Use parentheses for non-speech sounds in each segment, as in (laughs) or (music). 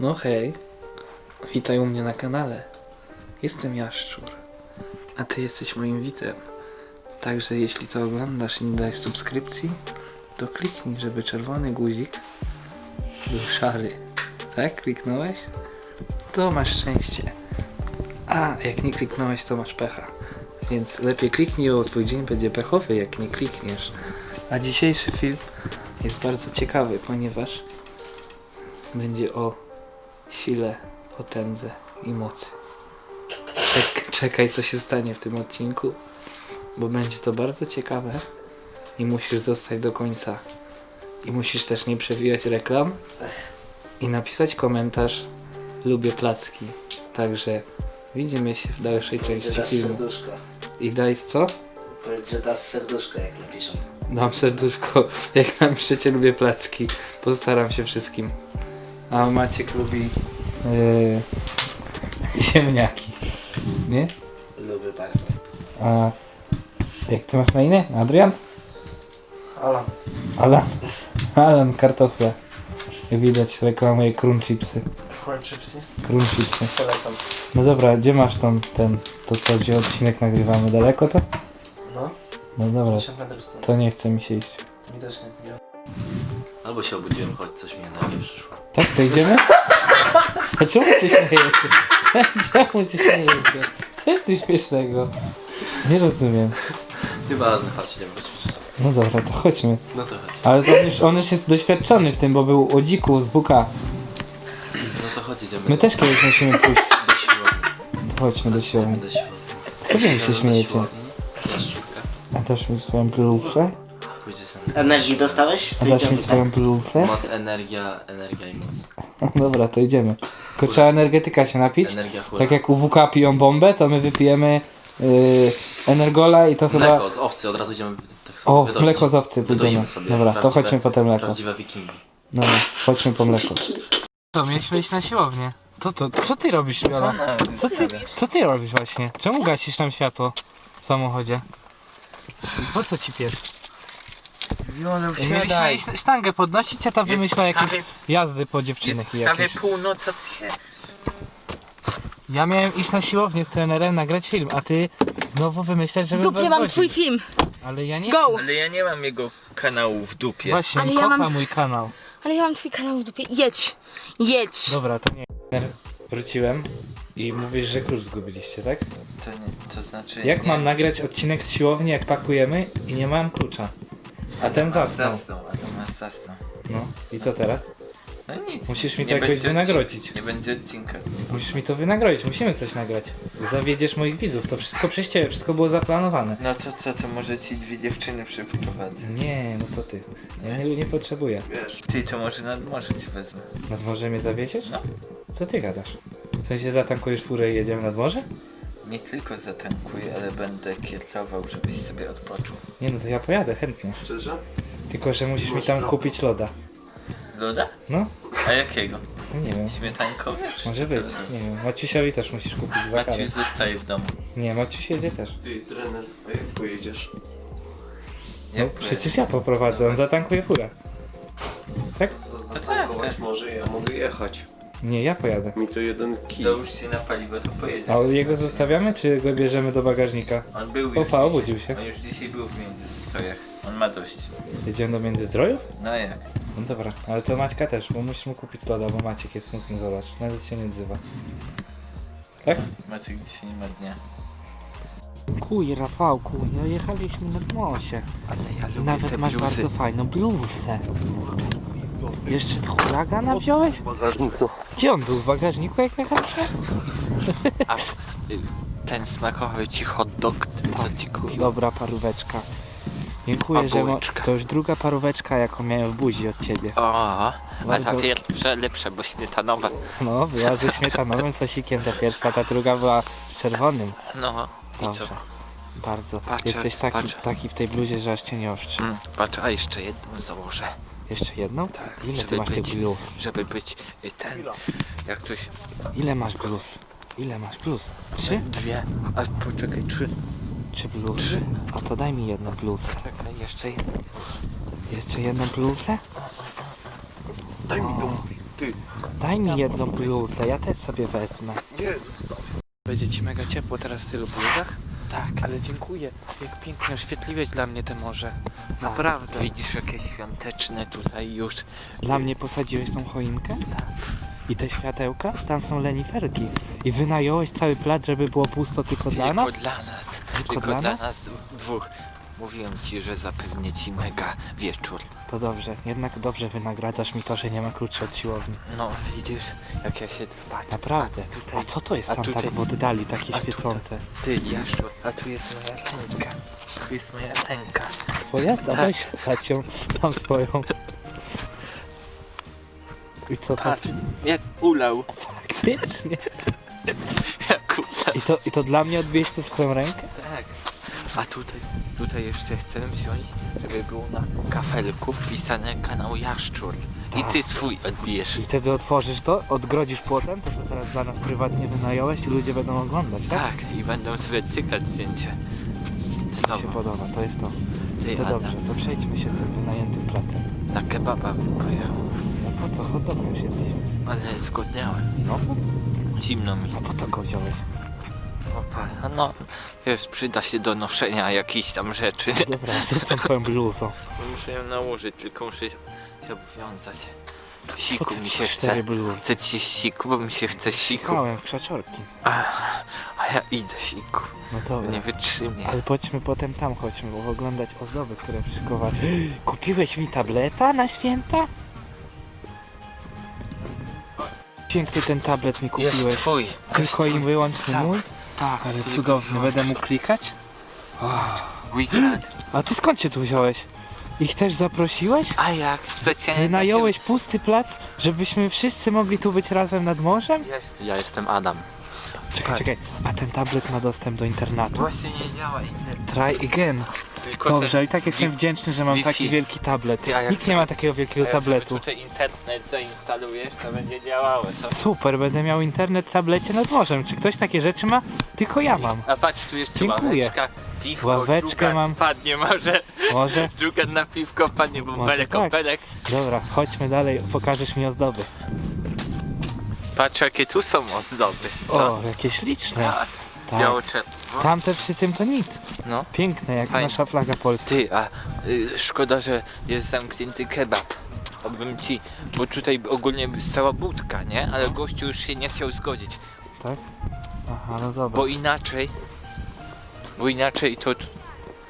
No hej, witaj u mnie na kanale. Jestem Jaszczur, a ty jesteś moim widzem. Także jeśli to oglądasz i nie dałeś subskrypcji, to kliknij, żeby czerwony guzik był szary. Tak? Kliknąłeś? To masz szczęście. A jak nie kliknąłeś, to masz pecha. Więc lepiej kliknij, bo twój dzień będzie pechowy, jak nie klikniesz. A dzisiejszy film jest bardzo ciekawy, ponieważ będzie o sile, potędze i mocy. Czek, czekaj, co się stanie w tym odcinku, bo będzie to bardzo ciekawe i musisz zostać do końca. I musisz też nie przewijać reklam i napisać komentarz lubię placki. Także widzimy się w dalszej części Dasz filmu. serduszko. I daj co? Powiedz, że dasz serduszko, jak napiszą. Dam serduszko, jak napiszecie lubię placki. Postaram się wszystkim. A Maciek lubi yy, ziemniaki. Nie? Lubię bardzo. A jak ty masz na imię? Adrian? Alan. Alan. Alan kartofle. Jak widać reklamuje crunchipsy. Corn chipsy? Crunchipsy. Polecam. No dobra, gdzie masz tą, ten, to co, gdzie odcinek nagrywamy? Daleko to? No, No dobra, 1000 metrów stąd. to nie chce mi się iść. Mi też nie. nie. Albo się obudziłem, choć coś mi energia przyszła. Tak, to idziemy? A czemu się śmiejecie? Czemu się śmiejecie? Co jest tu śmiesznego? Nie rozumiem. Nieważne, chodź, idziemy poćwiczyć. No dobra, to chodźmy. No to chodź. Ale on już, on już jest doświadczony w tym, bo był o dziku z WK. No to chodź, idziemy My do, też kiedyś musimy pójść. do siłowni. To Chodźmy do Idziemy siłowni. do siłowni. Co wy się Idziemy do śmiejecie? siłowni. Jaszczurka. A też mi swoją bluzę? Energii dostałeś? A dasz mi swoją bluzę? Moc, energia, energia i moc. (laughs) Dobra, to idziemy. Tylko trzeba energetyka się napić. Energia hura. Tak jak u WK piją bombę, to my wypijemy yy, energola i to chyba... Mleko z owcy, od razu idziemy tak sobie O, wydoić. mleko z owcy pójdziemy. Wydoimy sobie. Dobra, to prawdziwe- chodźmy po te mleko. Prawdziwe wikingi. Dobra, chodźmy po mleko. Co, mieliśmy iść na siłownię. To, to, co ty robisz, Viola? Co ty, co ty robisz właśnie? Czemu gasisz tam światło w samochodzie? Po co ci pies? Mieliśmy iść sztangę podnosić, a ta wymyśla jakieś jazdy po dziewczynach i Prawie jakieś. północ, a ty się... Ja miałem iść na siłownię z trenerem, nagrać film, a ty znowu wymyślasz, W żeby dupie mam twój film. Ale ja nie Go! Ale ja nie mam jego kanału w dupie. Właśnie, Ale on ja kocha mam- mój kanał. Ale ja mam twój kanał w dupie. Jedź! Jedź! Dobra, to nie. Wróciłem i mówisz, że klucz zgubiliście, tak? To, nie, to znaczy... Jak nie, mam nagrać odcinek z siłowni, jak pakujemy i nie mam klucza? A ten zasnął. zasnął, a masz zasnął. No i co teraz? No nic. Musisz mi to jakoś będzie wynagrodzić. Nie będzie odcinka. Musisz mi to wynagrodzić, musimy coś nagrać. Zawiedziesz moich widzów, to wszystko przez ciebie, wszystko było zaplanowane. No to co, to może ci dwie dziewczyny przyprowadzę. Nie, no co ty? Ja nie, nie potrzebuję. Ty, to może nad morze ci wezmę. Nad morze mnie zawiesiesz? No. Co ty gadasz? W sensie zatankujesz furę i jedziemy nad morze? Nie tylko zatankuję, ale będę kierował, żebyś sobie odpoczął. Nie no to ja pojadę chętnie. Szczerze? Tylko, że musisz mi tam kupić loda. Loda? No? A jakiego? No nie wiem. Śmietankowy? czy Może być. Nie wiem. Maciusiowi też musisz kupić za karę. Maciuś zostaje w domu. Nie, Maciuś jedzie też. Ty, trener, a jak pojedziesz? No Jak przecież ja poprowadzę, on zatankuje furę. Tak? Tak, Zatankować tak. może, ja mogę jechać. Nie, ja pojadę. Mi to jeden kij. Dołóż się na paliwo, to pojedzie. A jego zostawiamy, czy go bierzemy do bagażnika? On był już Opa, dzisiaj. obudził się. On już dzisiaj był w Międzystrojach. On ma dość. Jedziemy do Międzyzdrojów? No jak? No dobra, ale to Maćka też, bo musisz mu kupić loda, bo Maciek jest smutny, zobacz. Nawet się nie odzywa. Tak? Maciek dzisiaj nie ma dnia. Kuj, Rafałku, no jechaliśmy nad mosie. Ale ja lubię Nawet masz bardzo fajną bluzę. Jeszcze huragana wziąłeś? bagażniku. Gdzie on był? W bagażniku jak jechaliśmy? (laughs) A y, ten smakowy ci hot dog, ten co ci kupił. Dobra paróweczka. Dziękuję, że mo- to już druga paróweczka jaką miałem w buzi od ciebie. O, a Bardzo- ta pierwsza lepsza, bo śmietanowa. No, była ze śmietanowym (laughs) sosikiem ta pierwsza, ta druga była z czerwonym. No i co? Dobrze. Bardzo. Patrzę, Jesteś taki, patrzę. taki w tej bluzie, że aż cię nie oszczy. Mm, patrz, a jeszcze jedną założę, Jeszcze jedną? Tak, Ile ty żeby masz tych być- bluz? żeby być y, ten, jak coś, Ile masz bluz? Ile masz bluz? Trzy? dwie, a poczekaj, trzy, Trzy bluzy? A to daj mi jedną bluzę. czekaj, jeszcze jedną. Jeszcze jedną bluzę? Daj mi tą Ty. Daj mi jedną bluzę, ja też sobie wezmę. Będzie ci mega ciepło teraz w tylu bluzach? Tak. Ale dziękuję. Jak pięknie oświetliłeś dla mnie te morze. Naprawdę. Widzisz jakieś świąteczne tutaj już. Dla mnie posadziłeś tą choinkę? Tak. I te światełka? Tam są leniferki. I wynająłeś cały plac, żeby było pusto tylko dla Tylko nas? dla nas. Tylko Tylko dla dla nas? nas dwóch. Mówiłem ci, że zapewnię ci mega wieczór. To dobrze. Jednak dobrze wynagradzasz mi to, że nie ma kluczy od siłowni. No widzisz, jak ja się patrzę. Naprawdę. A tutaj- A co to jest tam tutaj- tak w oddali, takie a tutaj- świecące? Ty, Jaszczur, a tu jest moja ręka. Tu jest moja ręka. Twoja? Dawaj się wsadź ją. Mam swoją. I co to? Patrz, jak ulał. Faktycznie. (laughs) Jak ulał. I to, I to dla mnie odbijesz tę swoją rękę? A tutaj, tutaj jeszcze chcę wziąć, żeby było na kafelku wpisane kanał Jaszczur. I Tak. ty swój odbijesz. I wtedy otworzysz to, odgrodzisz płotem, to co teraz dla nas prywatnie wynająłeś i ludzie będą oglądać, tak? Tak, i będą sobie cykać zdjęcie. Z To się tobą. podoba, to jest to. Ty, To Adam, dobrze, to przejdźmy się tym wynajętym placem. na kebaba bym pojechał. No po co, hot doga już jedliśmy. Ale zgłodniałem. No, Zimno mi. a po co go wziąłeś? Opa, no, wiesz, przyda się do noszenia jakichś tam rzeczy. (laughs) Dobra, co z tą twoją bluzą? Muszę ją nałożyć, tylko muszę się obwiązać. Siku co mi się chce. Chce ci się siku, bo mi się chce siku. W krzaczorki. A, a ja idę siku. No dobra. Nie wytrzymie. Ale chodźmy potem tam, chodźmy bo oglądać ozdoby, które przykowali. (gasps) Kupiłeś mi tableta na święta? Piękny ten tablet mi Jest kupiłeś. twój. Tylko im wyłącznie mój? Tak, Ale tylko cudowny, będę mógł klikać? Weekend. A ty skąd się tu wziąłeś? Ich też zaprosiłeś? A jak? Specjalnie Wynająłeś pusty plac, żebyśmy wszyscy mogli tu być razem nad morzem? Ja jestem Adam. Czekaj, czekaj, a ten tablet ma dostęp do internatu? Właśnie nie działa internet. Try again. Tylko Dobrze, i tak jestem Wi- wdzięczny, że mam Wi-Fi. taki wielki tablet. Ty, a jak Nikt nie ma takiego wielkiego tabletu. tutaj internet zainstalujesz, to będzie działało, co? Super, będę miał internet w tablecie nad morzem. Czy ktoś takie rzeczy ma? Tylko ja mam. A patrz, tu jeszcze Dziękuję. ławeczka, piwko, Ławeczkę dżugan mam. Padnie może, Może? (laughs) dżugan na piwko padnie, bąbelek, tak. opelek. Dobra, chodźmy dalej, pokażesz mi ozdoby. Patrz, jakie tu są ozdoby. Co? O, jakie śliczne. Tak. Tak. Biało-czerwono. Tamte przy tym to nic. No. Piękne, jak Fajnie. nasza flaga polska. Ty, a y, szkoda, że jest zamknięty kebab. Obym ci, bo tutaj ogólnie jest cała budka, nie? Ale gościu już się nie chciał zgodzić, Tak? Aha, no dobra. bo inaczej, bo inaczej to,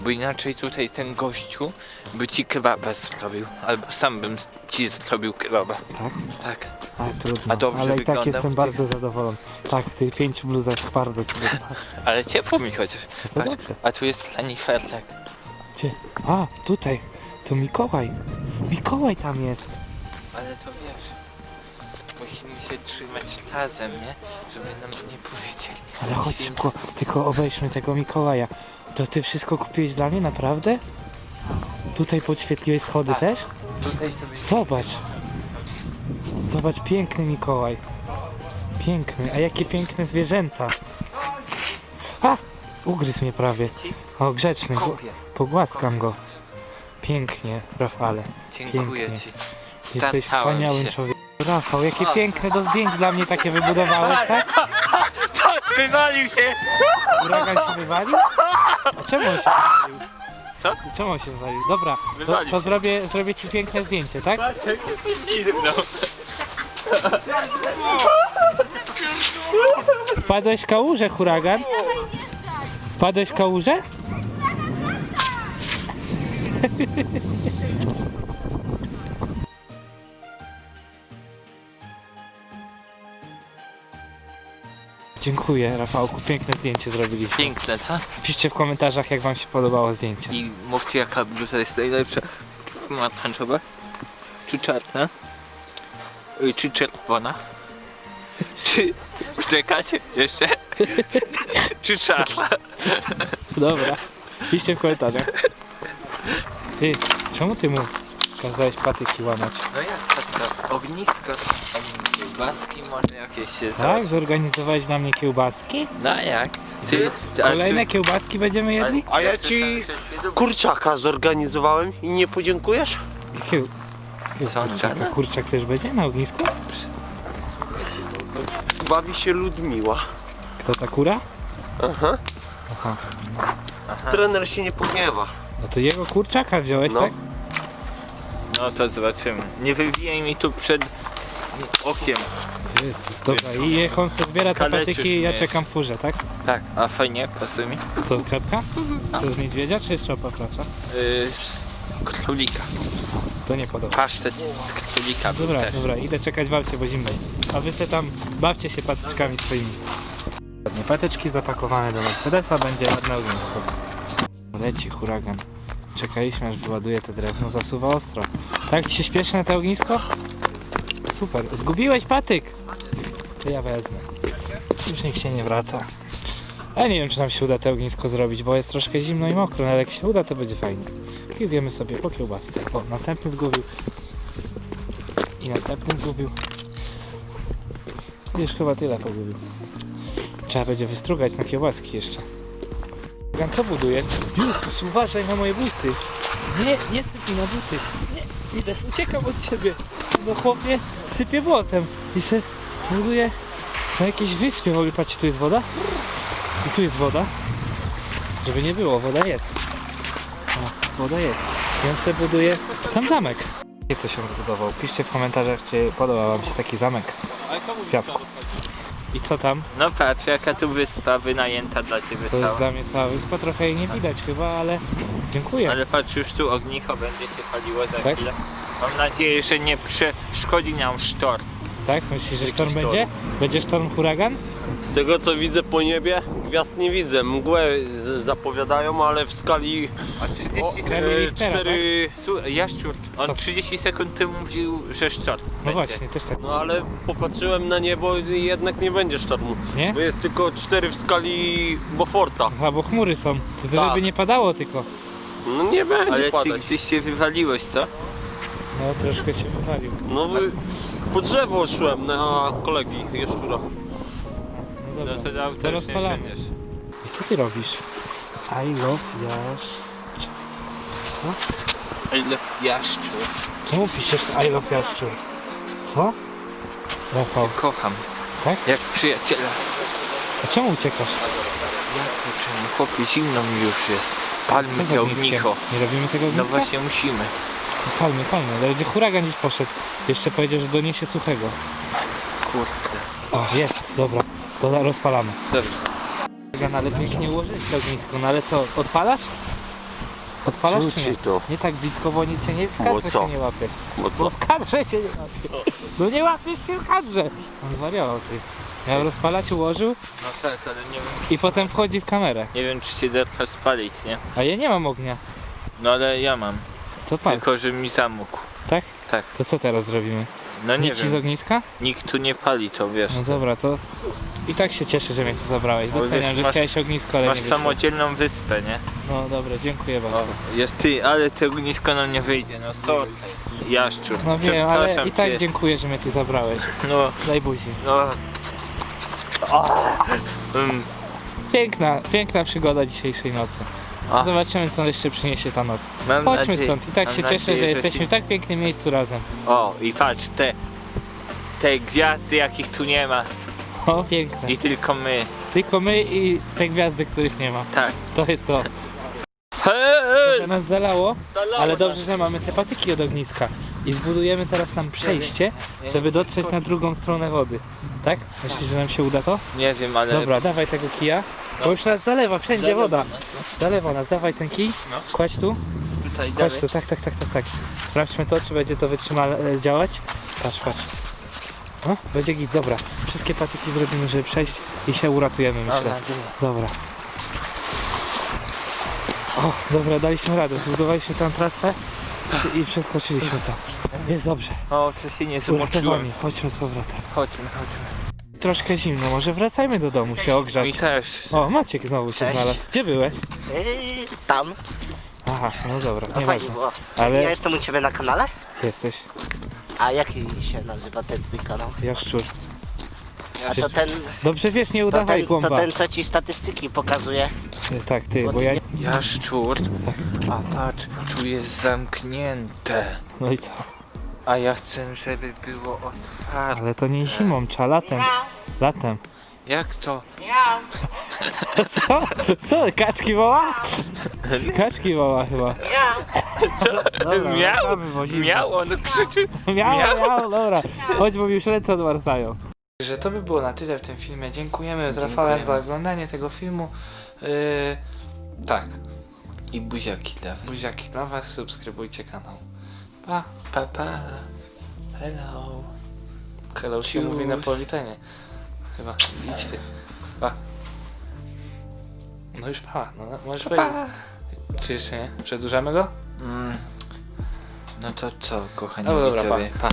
bo inaczej tutaj ten gościu by ci kebaba zrobił, albo sam bym ci zrobił kebaba. Tak? Tak. A, trudno. A dobrze Ale i tak wyglądam jestem w tych- bardzo zadowolony. Tak, w tych pięciu bluzach bardzo ci wypadło. (laughs) Ale ciepło mi chociaż. No Patrz, dobrze. a tu jest lenifertek. Gdzie? A, tutaj. To Mikołaj. Mikołaj tam jest. Ale to wiesz, musimy się trzymać razem, nie? Żeby nam nie powiedzieli. Ale chodź szybko, tylko obejrzmy tego Mikołaja. To ty wszystko kupiłeś dla mnie, naprawdę? Tutaj podświetliłeś schody Tak. też? Tutaj sobie Zobacz. Zobacz, piękny Mikołaj. Piękny, a jakie piękne zwierzęta. A! Ugryzł mnie prawie. O, grzeczny, go- kopię. pogłaskam go. Pięknie, Rafale. Dziękuję Pięknie. ci. Jesteś wspaniałym się. człowiekiem. Rafał, jakie piękne do zdjęć dla mnie takie wybudowałeś, tak? (laughs) Wywalił się! Huragan się wywalił? A czemu on się wywalił? Co? Czemu on się wywalił? Dobra, to, Wywalił to się. zrobię, zrobię ci piękne zdjęcie, tak? Pizgnął. Wpadłeś w kałużę, huragan? Wpadłeś w kałużę? Dziękuję, Rafałku. Piękne zdjęcie zrobiliście. Piękne, co? Piszcie w komentarzach, jak wam się podobało zdjęcie. I mówcie jaka bluza jest najlepsza. Pomarańczowa? Czy czarna? Y, Czy czerwona? Czy... Czekacie jeszcze? Czy czarna? Dobra, piszcie w komentarzach. Ty, czemu ty mu kazałeś patyki łamać? No jak to co? Ognisko? Kiełbaski może jakieś się Tak? załatwi? Zorganizowałeś dla mnie kiełbaski? No jak? Ty... ty- Kolejne ty- kiełbaski będziemy jedli? A ja ci kurczaka zorganizowałem i nie podziękujesz? Kieł... Co on kurczaka, gada? kurczak też będzie na ognisku? Bawi się Ludmiła. Kto ta kura? Aha. Aha. Trener się nie pogniewa. No to jego kurczaka wziąłeś, No. tak? No to zobaczymy. Nie wywijaj mi tu przed okiem. Jezus, dobra. I niech on sobie zbiera te Kaleczysz patyki i ja mnie. czekam w furze, tak? Tak, a fajnie, pasuje mi. Co, kredka? To z niedźwiedzia czy szopa placza? Yy, z królika. To nie podoba. Pasztet z królika był Dobra, też. dobra, idę czekać babcie, bo zimno. A wy se tam bawcie się patyczkami swoimi. Ładnie, Patyczki zapakowane do Mercedesa, będzie ładne ognisko. Leci huragan. Czekaliśmy aż wyładuje te drewno, zasuwa ostro. Tak ci się śpieszy na to ognisko? Super. Zgubiłeś patyk! To ja wezmę. Już nikt się nie wraca. Ja nie wiem, czy nam się uda to ognisko zrobić, bo jest troszkę zimno i mokro, no ale jak się uda, to będzie fajnie. I zjemy sobie po kiełbasce. O, następny zgubił. I następny zgubił. Już chyba tyle pogubił. Trzeba będzie wystrugać na kiełbaski jeszcze. Gan, co buduje? Jezus, uważaj na moje buty. Nie, nie syp mi na buty. Nie, idę, uciekam od ciebie. No chłopie, sypie błotem. I se buduje na jakiejś wyspie. W ogóle patrzcie, tu jest woda? I tu jest woda. Żeby nie było, woda jest. O, woda jest. I on sobie buduje tam zamek. Jak się zbudował? Piszcie w komentarzach, czy podoba wam się taki zamek z piasku. I co tam? No patrz, jaka tu wyspa wynajęta dla ciebie To jest cała. dla mnie cała wyspa, trochę jej nie widać chyba, ale dziękuję. Ale patrz, już tu ognicho będzie się paliło za Tak? chwilę. Mam nadzieję, że nie przeszkodzi nam sztorm. Tak? Myślisz, że sztorm sztorm? będzie? Będzie sztorm huragan? Z tego co widzę po niebie, gwiazd nie widzę. Mgłę z- zapowiadają, ale w skali A 30 o, sekund. E, Richtera, 4... Słuchaj, Jaszczur, on Co? 30 sekund temu mówił, że sztorm No będzie. właśnie, też tak. No ale popatrzyłem na niebo i jednak nie będzie sztormu. Nie? Bo jest tylko 4 w skali Boforta. Aha, bo chmury są. To, to Tak. żeby nie padało tylko. No nie będzie Ale ty padać. gdzieś się wywaliłeś, co? No troszkę się wywalił. No wy- po drzewo szłem na kolegi Jeszczura. No No dobra, auto już nie wsiądziesz. I co ty robisz? I love Jasz... Ale Jaszczur, Czemu piszesz I love Jaszczur? Co? Rafał, kocham. tak? Jak przyjaciela. A czemu uciekasz? Jak to czemu? Chłopie, zimno mi już jest. Palmy Co te ognicho. Nie robimy tego No ogniska? właśnie musimy. Palmy, palmy, ale będzie huragan gdzieś poszedł. Jeszcze powiedział, że doniesie suchego. Kurde. O, jest, dobra. To rozpalamy. Dobrze. Huragan, ale pięknie ułożyłeś to ognisko. No ale co, odpalasz? Odpalasz Co czy nie? to? Nie tak blisko, bo nie, cię nie w Bo kadrze się nie łapiesz. Bo Bo co? w kadrze się nie łapiesz. No nie łapiesz się w kadrze. On zwariował ty. Miał rozpalać, ułożył No tak, ale nie wiem, i potem wchodzi w kamerę. nie wiem czy się da to spalić, nie? A ja nie mam ognia. No ale ja mam. To pal, Tylko, że mi zamógł. tak? Tak. To co teraz zrobimy? No nie Nic ci z wiem. ogniska? Nikt tu nie pali, to wiesz. No dobra, to i tak się cieszę, że mnie tu zabrałeś. Bo Doceniam, wiesz, że masz- chciałeś ognisko, ale Masz nie wyszło. samodzielną wyspę, nie? No dobra, dziękuję bardzo. Jest ty, ale to ognisko nam nie wyjdzie, no sorry. Jaszczur. No wiem, ale Przepraszam i tak cię. dziękuję, że mnie tu zabrałeś. (laughs) No, Daj buzi. no. Mm. Piękna, piękna przygoda dzisiejszej nocy. Zobaczymy, co jeszcze przyniesie ta noc. Mam Chodźmy nadzieję- stąd. I tak mam się cieszę, nadzieję, że że jesteśmy ci- w tak pięknym miejscu razem. O, i patrz, te, te gwiazdy jakich tu nie ma. O, piękne. I tylko my. Tylko my i te gwiazdy, których nie ma. Tak. To jest to. Hej! To nas zalało, ale dobrze, że mamy te patyki od ogniska. I zbudujemy teraz tam przejście, żeby dotrzeć na drugą stronę wody. Tak? Myślisz, że nam się uda to? Nie wiem, ale... Dobra, dawaj tego kija. Bo już nas zalewa, wszędzie woda. Zalewa nas, dawaj ten kij. No. Kładź tu. Tutaj dalej. tu, tak, tak, tak, tak, tak. Sprawdźmy to, czy będzie to wytrzymale e, działać. Patrz, patrz. No, będzie git, dobra. Wszystkie patyki zrobimy, żeby przejść i się uratujemy, myślę. Dobra, Dobra. O, dobra, daliśmy radę. Zbudowaliśmy tam tratwę i przeskoczyliśmy to. Jest dobrze. O, co się nie. Uratowani. Chodźmy z powrotem. Chodźmy, chodźmy. Troszkę zimno, może wracajmy do domu się ogrzać. Mi też. O, Maciek znowu się Cześć. znalazł. Gdzie byłeś? Yy, tam. Aha, no dobra, No fajnie nieważne. było. Ale Ja jestem u ciebie na kanale. jesteś A jaki się nazywa ten twój kanał? jaszczur. A to ten, Dobrze wiesz, nie to udawaj ten, to ten co ci statystyki pokazuje. Tak, ty, bo ja... Jaszczur. A patrz, tu jest zamknięte. No i co? A ja chcę, żeby było otwarte. Ale to nie zimą, trzeba latem. Latem. Jak to? Co? Co? Kaczki woła? Kaczki woła chyba. Dobra, miał, wracamy, bo zimno. miał, on krzyczy. Miał, Miał. miał, dobra. Chodź, bo mi już ręce odmarzają. Że to by było na tyle w tym filmie. Dziękujemy z Rafałem za Dziękujemy. oglądanie tego filmu. Yy, tak, I buziaki dla was. buziaki dla was, subskrybujcie kanał. Pa, pa, pa. Hello. Hello się Cius. mówi na powitanie. Chyba, idź ty. Pa. No już pa, no możesz powiedzieć. Czy jeszcze nie? Przedłużamy go? Mm. No to co, kochani Dobra, dobra, widzowie? Pa.